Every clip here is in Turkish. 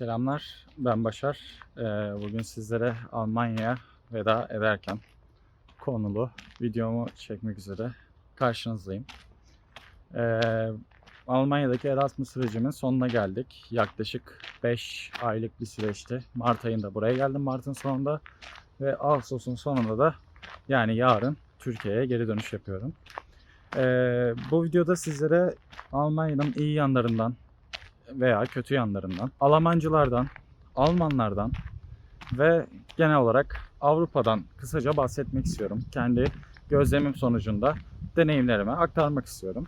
Selamlar, ben Başar. Ee, Bugün sizlere Almanya'ya veda ederken konulu videomu çekmek üzere karşınızdayım. Ee, Almanya'daki Erasmus sürecimin sonuna geldik. Yaklaşık 5 aylık bir süreçti. Mart ayında buraya geldim Mart'ın sonunda ve Ağustos'un sonunda da yani yarın Türkiye'ye geri dönüş yapıyorum. Ee, bu videoda sizlere Almanya'nın iyi yanlarından, veya kötü yanlarından, Almancılardan, Almanlardan ve genel olarak Avrupa'dan kısaca bahsetmek istiyorum. Kendi gözlemim sonucunda deneyimlerimi aktarmak istiyorum.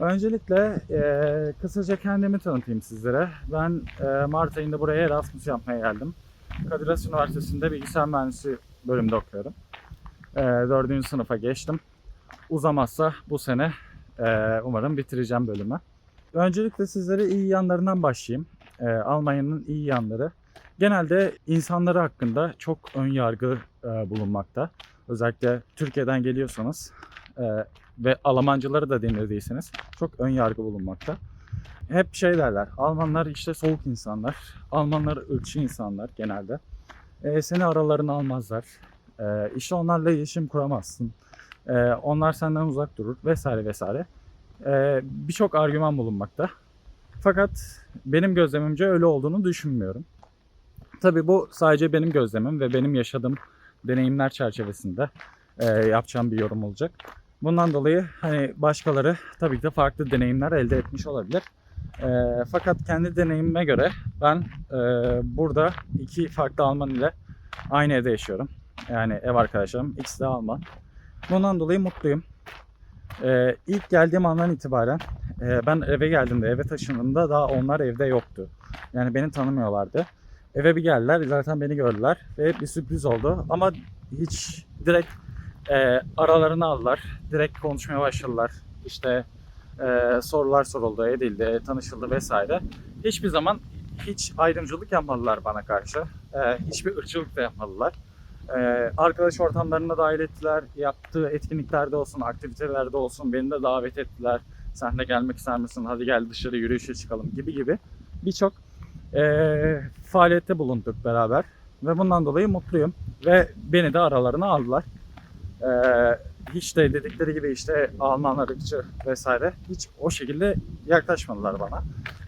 Öncelikle eee, kısaca kendimi tanıtayım sizlere. Ben eee, Mart ayında buraya Erasmus yapmaya geldim. Kadir Has Üniversitesi'nde bilgisayar mühendisi bölümünde okuyorum. Eee 4. sınıfa geçtim. Uzamazsa bu sene eee, umarım bitireceğim bölümü. Öncelikle sizlere iyi yanlarından başlayayım. Ee, Almanya'nın iyi yanları. Genelde insanları hakkında çok ön yargı e, bulunmakta. Özellikle Türkiye'den geliyorsanız e, ve Almancıları da dinlediyseniz çok ön yargı bulunmakta. Hep şey derler, Almanlar işte soğuk insanlar, Almanlar ırkçı insanlar genelde. E, seni aralarına almazlar. E, işte onlarla iletişim kuramazsın. E, onlar senden uzak durur vesaire vesaire e, birçok argüman bulunmakta. Fakat benim gözlemimce öyle olduğunu düşünmüyorum. Tabii bu sadece benim gözlemim ve benim yaşadığım deneyimler çerçevesinde e, yapacağım bir yorum olacak. Bundan dolayı hani başkaları tabii ki de farklı deneyimler elde etmiş olabilir. E, fakat kendi deneyimime göre ben e, burada iki farklı Alman ile aynı evde yaşıyorum. Yani ev arkadaşlarım ikisi de Alman. Bundan dolayı mutluyum. Ee, ilk geldiğim andan itibaren e, ben eve geldiğimde, eve taşındığımda daha onlar evde yoktu. Yani beni tanımıyorlardı. Eve bir geldiler, zaten beni gördüler ve bir sürpriz oldu. Ama hiç direkt e, aralarını aldılar, direkt konuşmaya başladılar. İşte e, sorular soruldu, edildi, tanışıldı vesaire. Hiçbir zaman hiç ayrımcılık yapmadılar bana karşı. E, hiçbir ırkçılık da yapmadılar. Ee, arkadaş ortamlarına dahil ettiler. Yaptığı etkinliklerde olsun, aktivitelerde olsun beni de davet ettiler. Sen de gelmek ister misin? Hadi gel dışarı yürüyüşe çıkalım gibi gibi. Birçok ee, faaliyette bulunduk beraber. Ve bundan dolayı mutluyum. Ve beni de aralarına aldılar. Ee, hiç de dedikleri gibi işte Almanlar ırkçı vesaire hiç o şekilde yaklaşmadılar bana.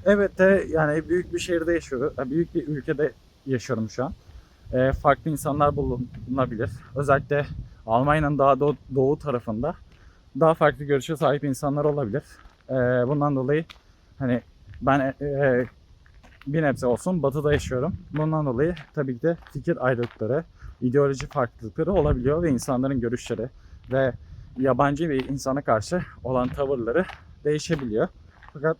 Evet de yani büyük bir şehirde yaşıyorum. Büyük bir ülkede yaşıyorum şu an e, farklı insanlar bulunabilir. Özellikle Almanya'nın daha doğu, doğu tarafında daha farklı görüşe sahip insanlar olabilir. E, bundan dolayı hani ben e, e, bir nebze olsun batıda yaşıyorum. Bundan dolayı tabii ki de fikir ayrılıkları, ideoloji farklılıkları olabiliyor ve insanların görüşleri ve yabancı bir insana karşı olan tavırları değişebiliyor. Fakat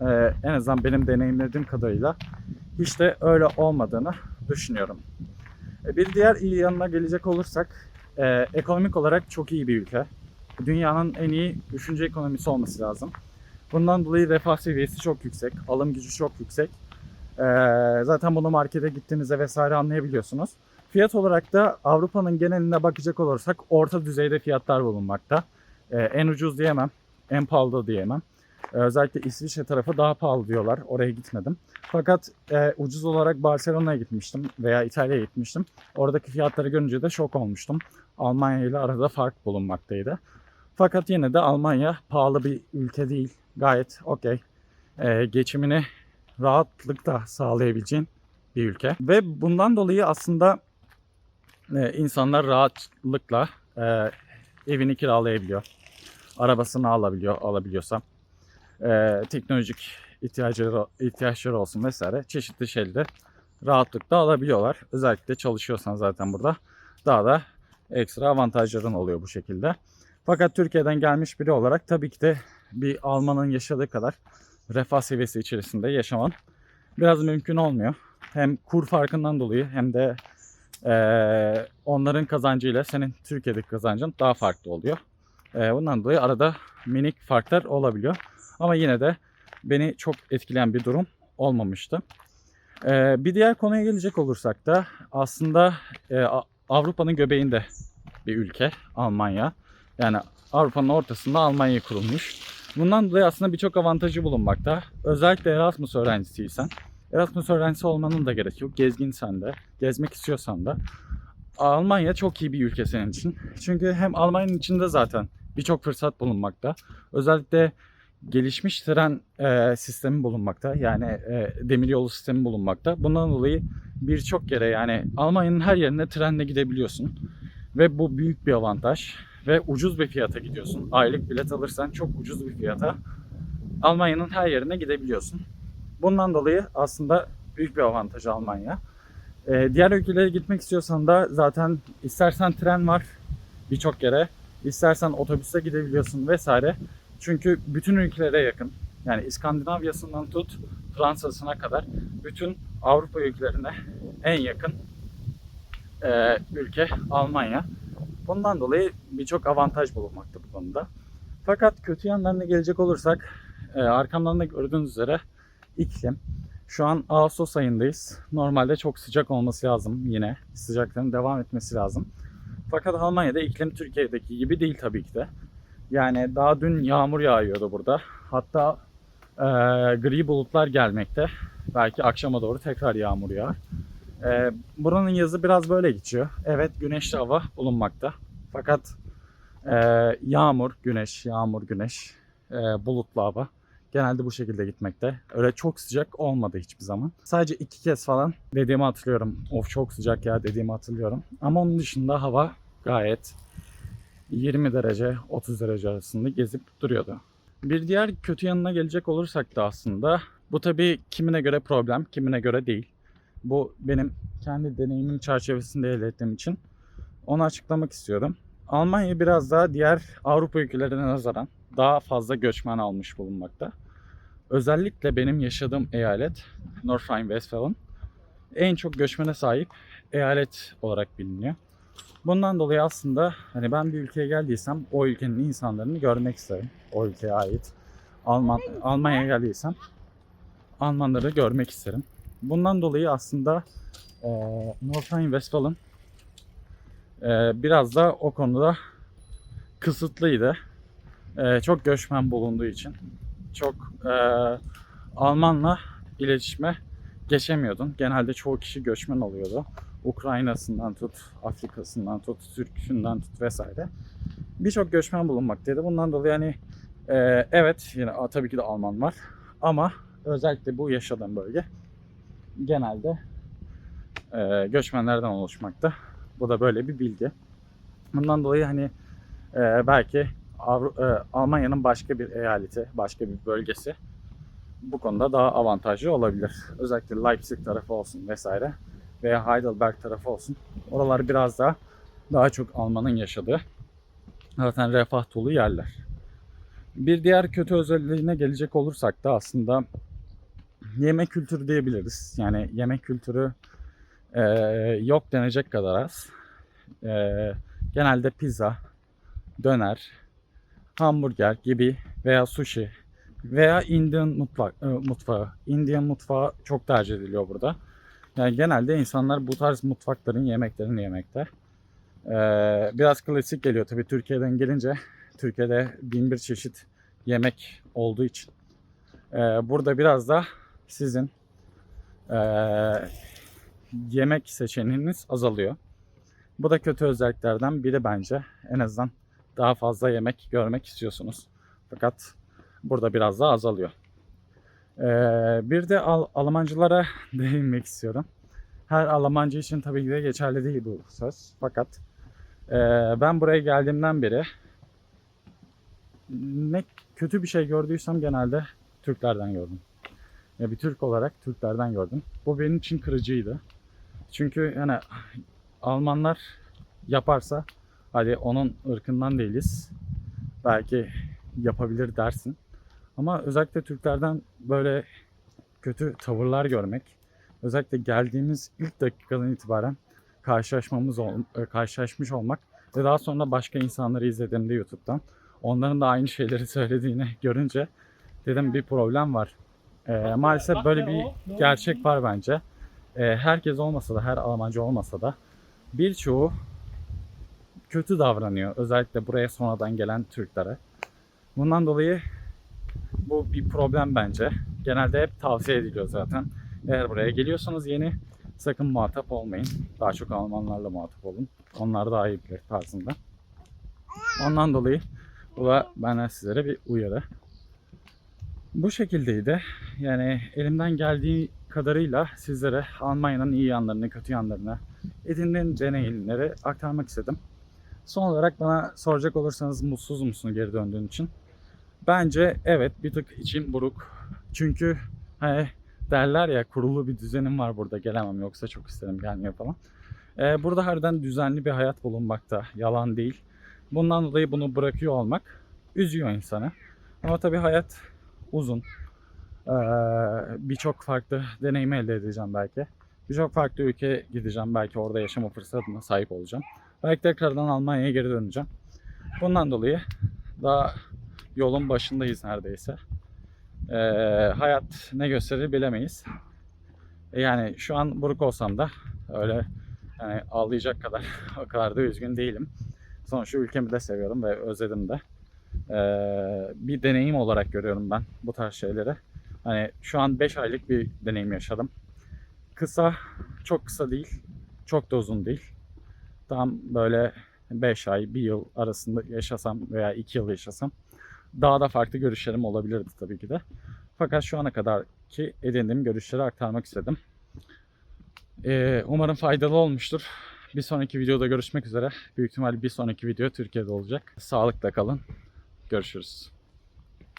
e, en azından benim deneyimlediğim kadarıyla hiç de öyle olmadığını düşünüyorum. E, Bir diğer iyi yanına gelecek olursak e, ekonomik olarak çok iyi bir ülke. Dünyanın en iyi üçüncü ekonomisi olması lazım. Bundan dolayı refah seviyesi çok yüksek, alım gücü çok yüksek. E, zaten bunu markete gittiğinizde vesaire anlayabiliyorsunuz. Fiyat olarak da Avrupa'nın geneline bakacak olursak orta düzeyde fiyatlar bulunmakta. E, en ucuz diyemem, en pahalı diyemem. E, özellikle İsviçre tarafı daha pahalı diyorlar. Oraya gitmedim. Fakat e, ucuz olarak Barcelona'ya gitmiştim veya İtalya'ya gitmiştim. Oradaki fiyatları görünce de şok olmuştum. Almanya ile arada fark bulunmaktaydı. Fakat yine de Almanya pahalı bir ülke değil. Gayet okey. E, geçimini rahatlıkla sağlayabileceğin bir ülke. Ve bundan dolayı aslında e, insanlar rahatlıkla e, evini kiralayabiliyor. Arabasını alabiliyor, alabiliyorsa. E, teknolojik ihtiyaçları, ihtiyaçları olsun vesaire çeşitli şeyleri rahatlıkla alabiliyorlar. Özellikle çalışıyorsan zaten burada daha da ekstra avantajların oluyor bu şekilde. Fakat Türkiye'den gelmiş biri olarak tabii ki de bir Almanın yaşadığı kadar refah seviyesi içerisinde yaşaman biraz mümkün olmuyor. Hem kur farkından dolayı hem de eee, onların kazancıyla senin Türkiye'deki kazancın daha farklı oluyor. Eee, bundan dolayı arada minik farklar olabiliyor. Ama yine de beni çok etkileyen bir durum olmamıştı. Ee, bir diğer konuya gelecek olursak da aslında e, Avrupa'nın göbeğinde bir ülke Almanya. Yani Avrupa'nın ortasında Almanya kurulmuş. Bundan dolayı aslında birçok avantajı bulunmakta. Özellikle Erasmus öğrencisiysen Erasmus öğrencisi olmanın da gerek yok. Gezginsen de, gezmek istiyorsan da. Almanya çok iyi bir ülke senin için. Çünkü hem Almanya'nın içinde zaten birçok fırsat bulunmakta. Özellikle gelişmiş tren e, sistemi bulunmakta. Yani e, demiryolu sistemi bulunmakta. Bundan dolayı birçok yere yani Almanya'nın her yerine trenle gidebiliyorsun. Ve bu büyük bir avantaj. Ve ucuz bir fiyata gidiyorsun. Aylık bilet alırsan çok ucuz bir fiyata Almanya'nın her yerine gidebiliyorsun. Bundan dolayı aslında büyük bir avantaj Almanya. Ee, diğer ülkelere gitmek istiyorsan da zaten istersen tren var birçok yere, istersen otobüse gidebiliyorsun vesaire. Çünkü bütün ülkelere yakın. Yani İskandinavya'sından tut Fransa'sına kadar bütün Avrupa ülkelerine en yakın e, ülke Almanya. Bundan dolayı birçok avantaj bulunmakta bu konuda. Fakat kötü yanlarına gelecek olursak e, arkamdan da gördüğünüz üzere iklim. Şu an Ağustos ayındayız. Normalde çok sıcak olması lazım yine. Sıcaklığın devam etmesi lazım. Fakat Almanya'da iklim Türkiye'deki gibi değil tabii ki de. Yani daha dün yağmur yağıyordu burada. Hatta e, gri bulutlar gelmekte. Belki akşama doğru tekrar yağmur yağar. E, buranın yazı biraz böyle geçiyor. Evet güneşli hava bulunmakta. Fakat e, yağmur, güneş, yağmur, güneş, e, bulutlu hava genelde bu şekilde gitmekte. Öyle çok sıcak olmadı hiçbir zaman. Sadece iki kez falan dediğimi hatırlıyorum. Of çok sıcak ya dediğimi hatırlıyorum. Ama onun dışında hava gayet 20 derece 30 derece arasında gezip duruyordu. Bir diğer kötü yanına gelecek olursak da aslında bu tabii kimine göre problem, kimine göre değil. Bu benim kendi deneyimim çerçevesinde elde ettiğim için onu açıklamak istiyorum. Almanya biraz daha diğer Avrupa ülkelerine nazaran daha fazla göçmen almış bulunmakta. Özellikle benim yaşadığım eyalet North Rhine-Westphalia en çok göçmene sahip eyalet olarak biliniyor. Bundan dolayı aslında hani ben bir ülkeye geldiysem o ülkenin insanlarını görmek isterim. O ülkeye ait. Alman Almanya'ya geldiysem Almanları görmek isterim. Bundan dolayı aslında e, North Rhine-Westphalia e, biraz da o konuda kısıtlıydı. E, çok göçmen bulunduğu için. Çok e, Almanla iletişime geçemiyordun. Genelde çoğu kişi göçmen oluyordu. Ukrayna'sından tut, Afrika'sından tut, Türk'ünden tut vesaire. Birçok göçmen bulunmaktaydı. Bundan dolayı yani e, evet yine tabii ki de Alman var ama özellikle bu yaşadığım bölge genelde e, göçmenlerden oluşmakta. Bu da böyle bir bilgi. Bundan dolayı hani e, belki Avru- e, Almanya'nın başka bir eyaleti, başka bir bölgesi bu konuda daha avantajlı olabilir. Özellikle Leipzig tarafı olsun vesaire veya Heidelberg tarafı olsun. Oralar biraz daha daha çok Almanın yaşadığı zaten refah dolu yerler. Bir diğer kötü özelliğine gelecek olursak da aslında yemek kültürü diyebiliriz. Yani yemek kültürü e, yok denecek kadar az. E, genelde pizza, döner, hamburger gibi veya sushi veya Indian mutfak, mutfağı. Indian mutfağı çok tercih ediliyor burada. Yani genelde insanlar bu tarz mutfakların yemeklerini yemekte. Ee, biraz klasik geliyor tabii Türkiye'den gelince. Türkiye'de bin bir çeşit yemek olduğu için. Ee, burada biraz da sizin ee, yemek seçeneğiniz azalıyor. Bu da kötü özelliklerden biri bence. En azından daha fazla yemek görmek istiyorsunuz. Fakat burada biraz daha azalıyor. Ee, bir de Al- Almancılara değinmek istiyorum. Her Almancı için tabii ki de geçerli değil bu söz. Fakat e, ben buraya geldiğimden beri ne kötü bir şey gördüysem genelde Türklerden gördüm. Ya bir Türk olarak Türklerden gördüm. Bu benim için kırıcıydı. Çünkü yani Almanlar yaparsa hadi onun ırkından değiliz. Belki yapabilir dersin. Ama özellikle Türklerden böyle kötü tavırlar görmek, özellikle geldiğimiz ilk dakikadan itibaren karşılaşmamız ol, e, karşılaşmış olmak ve daha sonra başka insanları izlediğimde YouTube'dan onların da aynı şeyleri söylediğini görünce dedim bir problem var. Ee, maalesef böyle bir gerçek var bence. Ee, herkes olmasa da, her Almancı olmasa da birçoğu kötü davranıyor. Özellikle buraya sonradan gelen Türklere. Bundan dolayı bu bir problem bence. Genelde hep tavsiye ediliyor zaten. Eğer buraya geliyorsanız yeni sakın muhatap olmayın. Daha çok Almanlarla muhatap olun. Onlar daha iyi bilir tarzında. Ondan dolayı bu da benden sizlere bir uyarı. Bu şekildeydi. Yani elimden geldiği kadarıyla sizlere Almanya'nın iyi yanlarını, kötü yanlarını, edindiğim deneyimleri aktarmak istedim. Son olarak bana soracak olursanız mutsuz musun geri döndüğün için? Bence evet bir tık içim buruk. Çünkü hani derler ya kurulu bir düzenim var burada gelemem yoksa çok isterim gelmiyor falan. Ee, burada harbiden düzenli bir hayat bulunmakta. Yalan değil. Bundan dolayı bunu bırakıyor olmak üzüyor insanı. Ama tabii hayat uzun. Ee, Birçok farklı deneyim elde edeceğim belki. Birçok farklı ülke gideceğim. Belki orada yaşama fırsatına sahip olacağım. Belki tekrardan Almanya'ya geri döneceğim. Bundan dolayı daha yolun başındayız neredeyse. Ee, hayat ne gösterir bilemeyiz. E Yani şu an buruk olsam da öyle yani ağlayacak kadar o kadar da üzgün değilim. Sonuçta ülkemi de seviyorum ve özledim de. Ee, bir deneyim olarak görüyorum ben bu tarz şeyleri. Hani şu an 5 aylık bir deneyim yaşadım. Kısa, çok kısa değil, çok da uzun değil. Tam böyle 5 ay, 1 yıl arasında yaşasam veya 2 yıl yaşasam daha da farklı görüşlerim olabilirdi tabii ki de. Fakat şu ana kadar ki edindiğim görüşleri aktarmak istedim. Ee, umarım faydalı olmuştur. Bir sonraki videoda görüşmek üzere. Büyük ihtimalle bir sonraki video Türkiye'de olacak. Sağlıkla kalın. Görüşürüz.